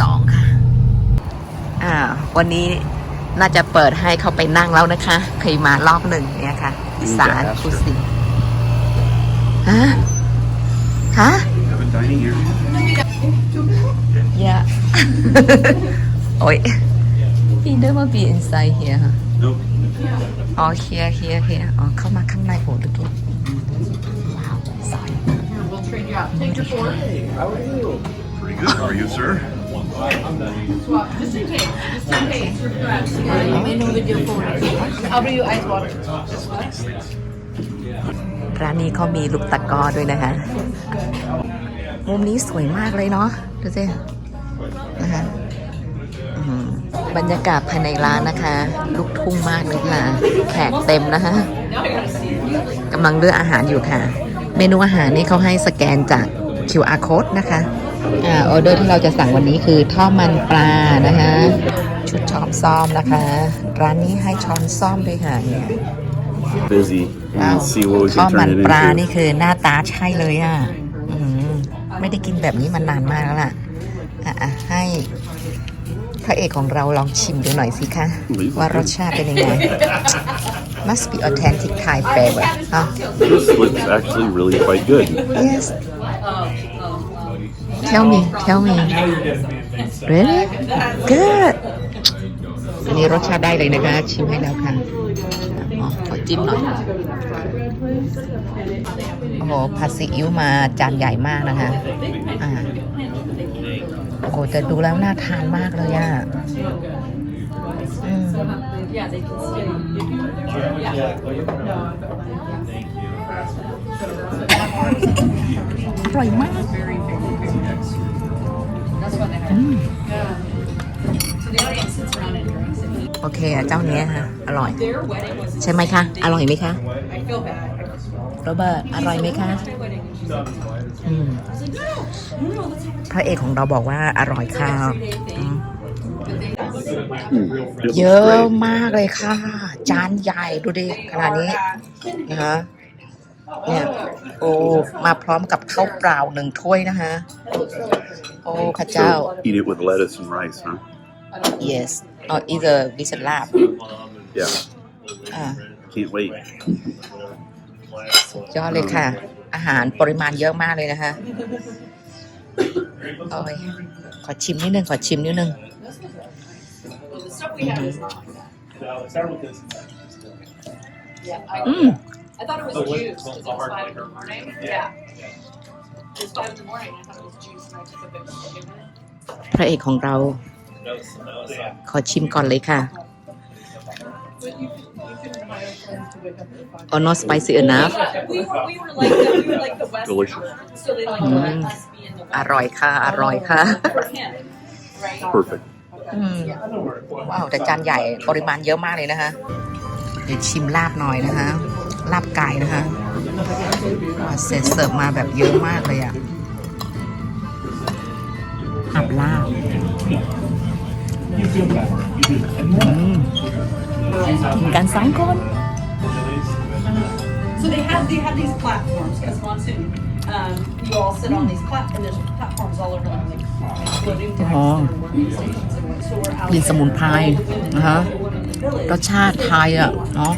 สองค่ะ อ่า วันนี้น่าจะเปิดให้เข้าไปนั่งแล้วนะคะ เคยมารอบหนึ่งเนี่ยค่ะอีสานคุสินฮะฮะ Have a dining area. Yeah. Oi. He never be inside here. huh? Nope. Oh, here, here, here. อ๋อเข้ามาข้างในโอ้ดูดูว้าวสวย Pretty good. How are you, sir? I'll bring you ice water. ร้านนี้เขามีลูกตะกร้อด้วยนะคะ มุมนี้สวยมากเลยเนาะ ดูสิ นะคะบรรยากาศภายในร้านนะคะลูกทุ่งมากเลยค่ะ แขกเต็มนะคะกำลังเลือกอาหารอยู่ค่ะ เมนูอาหารนี่เขาให้สแกนจาก QR code นะคะ อ่าออเดอร์ที่เราจะสั่งวันนี้คือทอดมันปลานะคะ ชุดช้อนซ่อมนะคะ ร้านนี้ให้ช้อนซ่อมด้วยค่ะเนี่ย Busy. ว้าว And see what we ข้าว can มัน turn it ปลา into. นี่คือหน้าตาใช่เลยอะอื้อหือไม่ได้กินแบบนี้มานานมากแล้วล่ะอะอะให้พระเอกของเราลองชิมดูหน่อยสิคะ ว่ารสชาติเป็นยังไง must be authentic Thai flavor อะ This looks actually really quite good. yes tell me tell me really good อันนี้รสชาติได้เลยนะคะ ชิมให้แล้วค่ะอ๋อขอจิ้มหน่อยโอ้โหผัดซีอิ๊วมาจานใหญ่มากนะคะอ่าโอ้โหแต่ดูแล้วน่าทานมากเลยอะอืมอร่อยมาก โอเคอะเจ้าเนี้ยค่ะอร่อย ใช่ไหมคะ อร่อยไหมคะโรเบิร์ตอร่อยไหมคะอืมพระเอกของเราบอกว่าอร่อยค่ะอืม Mm, it เย looks อะ great. มากเลยค่ะ จานใหญ่ดูดิขนาดนี้นะคะเนี่ยโอ้มาพร้อมกับข้าวเปล่าหนึ่งถ้วยนะคะ โอ้พระเจ้า So eat it with lettuce and rice, huh? yes or either with lab Yeah. อ่า Can't wait. ยอดเลยค่ะ อาหารปริมาณเยอะมากเลยนะคะโอ้ยขอชิมนิดนึง ขอชิมนิดนึง Yeah, I, อืม I thought it was juice because it was five in the morning. Yeah. It was five in the morning. I thought it was juice, and I took a big sip of it. พระเอกของเรา ขอชิมก่อนเลยค่ะ or not spicy enough We were, we were like the, we were like the West Delicious. Coast, so they like Mm. let us be in the อ West ร่อยค่ะ อร่อยค่ะ for him, right? Perfect. อืมว้าวแต่จานใหญ่ปริมาณเยอะมากเลยนะคะ เดี๋ยวชิมลาบหน่อยนะคะ ลาบไก่นะคะว้าวเสร็จเสิร์ฟมาแบบเยอะมากเลยอะอับลาบอืม กินกันสองคน So they have they have these platforms because monsoon. Um, you all sit on these plat and there's platforms all over them, like floating decks Oh. and working stations and what. So we're out กินสมุนไพรนะคะรสชาติไทยอะเนาะ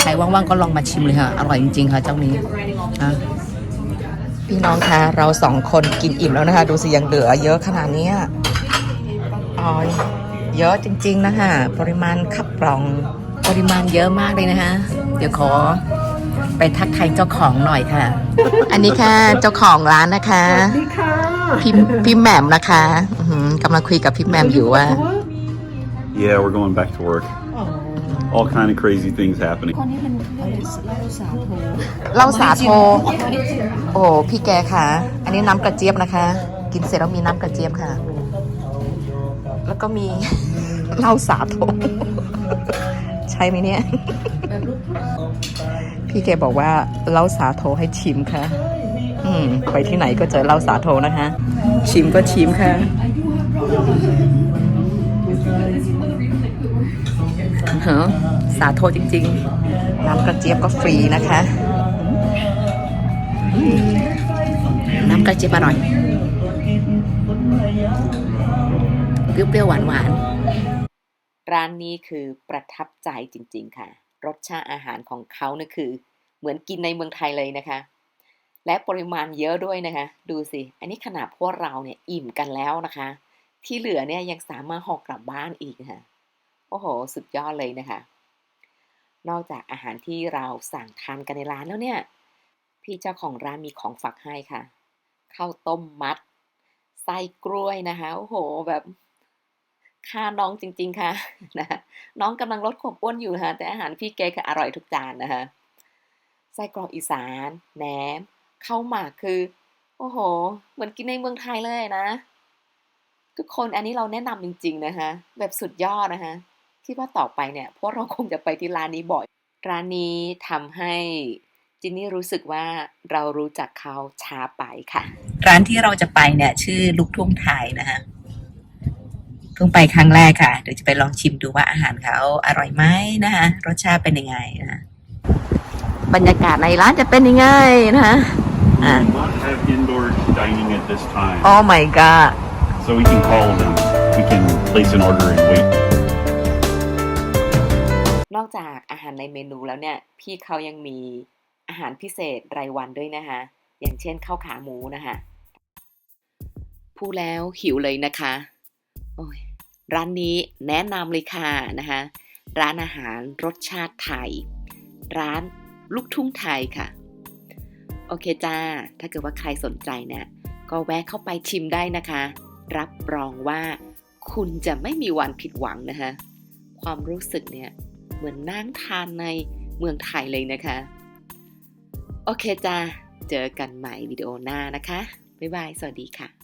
ใครว่างๆก็ลองมาชิมเลยค่ะ อร่อยจริงๆค่ะเจ้านี้ grinding all อะ พี่น้องคะเราสองคนกินอิ่มแล้วนะคะ ดูสิยังเหลือเยอะขนาดเนี้ยอ๋อ เยอะจริง ๆ นะคะปริมาณขับกล่องปริมาณเยอะมากเลยนะคะเดี๋ยวขอไปทักทายเจ้าของหน่อยค่ะ อันนี้ค่ะเจ้าของร้านนะคะพี่พี่แหม่มนะคะอื้อหือกำลังคุยกับพี่แหม่มอยู่ว่า Yeah, we're going back to work. All kind of crazy things happening. เหล้าสาโทโอ้พี่แกค่ะ อันนี้น้ำกระเจี๊ยบนะคะ กินเสร็จแล้วมีน้ำกระเจี๊ยบค่ะ แล้วก็มีเหล้าสาโทใช่ไหมเนี่ย พี่แกบอกว่าเหล้าสาโทให้ชิมค่ะ อืมไปที่ไหนก็เจอเหล้าสาโทนะคะ ชิมก็ชิมค่ะฮะสาโทจริง ๆ น้ำกระเจี๊ยบก็ฟรีนะคะ น้ำกระเจี๊ยบอร่อย เปรี้ยวๆหวานๆ ร้านนี้คือประทับใจจริง ๆ ค่ะ รสชาติอาหารของเขาเนี่ยคือ เหมือนกินในเมืองไทยเลยนะคะ และปริมาณเยอะด้วยนะคะ ดูสิ อันนี้ขนาดพวกเราเนี่ยอิ่มกันแล้วนะคะ ที่เหลือเนี่ยยังสามารถห่อกลับบ้านอีกนะคะโอ้โห สุดยอดเลยนะคะ นอกจากอาหารที่เราสั่งทานกันในร้านแล้วเนี่ย พี่เจ้าของร้านมีของฝากให้ค่ะข้าวต้มมัดไส้กล้วยนะคะ โอ้โห แบบ ค่าน้องจริง ๆ ค่ะนะน้องกำลังลดความอ้วนอยู่นะคะแต่อาหารพี่แกคืออร่อยทุกจานนะคะไส้กรอกอีสานแหนมข้าวหมากคือ โอ้โห เหมือนกินในเมืองไทยเลยนะ ทุกคนอันนี้เราแนะนำจริง ๆ นะคะ แบบสุดยอดนะคะคิดว่าต่อไปเนี่ยพวกเราคงจะไปที่ร้านนี้บ่อย ร้านนี้ทำให้จินนี่รู้สึกว่าเรารู้จักเขาช้าไปค่ะ ร้านที่เราจะไปเนี่ย ชื่อลูกทุ่งไทยนะคะ เพิ่งไปครั้งแรกค่ะ เดี๋ยวจะไปลองชิมดูว่าอาหารเขาอร่อยไหมนะคะรสชาติเป็นยังไงนะคะบรรยากาศในร้านจะเป็นยังไงนะคะ We will not have indoor dining at this time. Oh my god So we can call them. We can place an order and wait. นอกจากอาหารในเมนูแล้วเนี่ย พี่เขายังมีอาหารพิเศษรายวันด้วยนะคะ อย่างเช่นข้าวขาหมูนะคะพูดแล้วหิวเลยนะคะ โอ้ยร้านนี้แนะนำเลยค่ะนะคะร้านอาหารรสชาติไทย ร้านลูกทุ่งไทยค่ะ โอเคจ้า ถ้าเกิดว่าใครสนใจเนี่ยก็แวะเข้าไปชิมได้นะคะ รับรองว่าคุณจะไม่มีวันผิดหวังนะคะ ความรู้สึกเนี่ย เหมือนนั่งทานในเมืองไทยเลยนะคะ โอเคจ้า เจอกันใหม่วิดีโอหน้านะคะ บ๊ายบาย สวัสดีค่ะ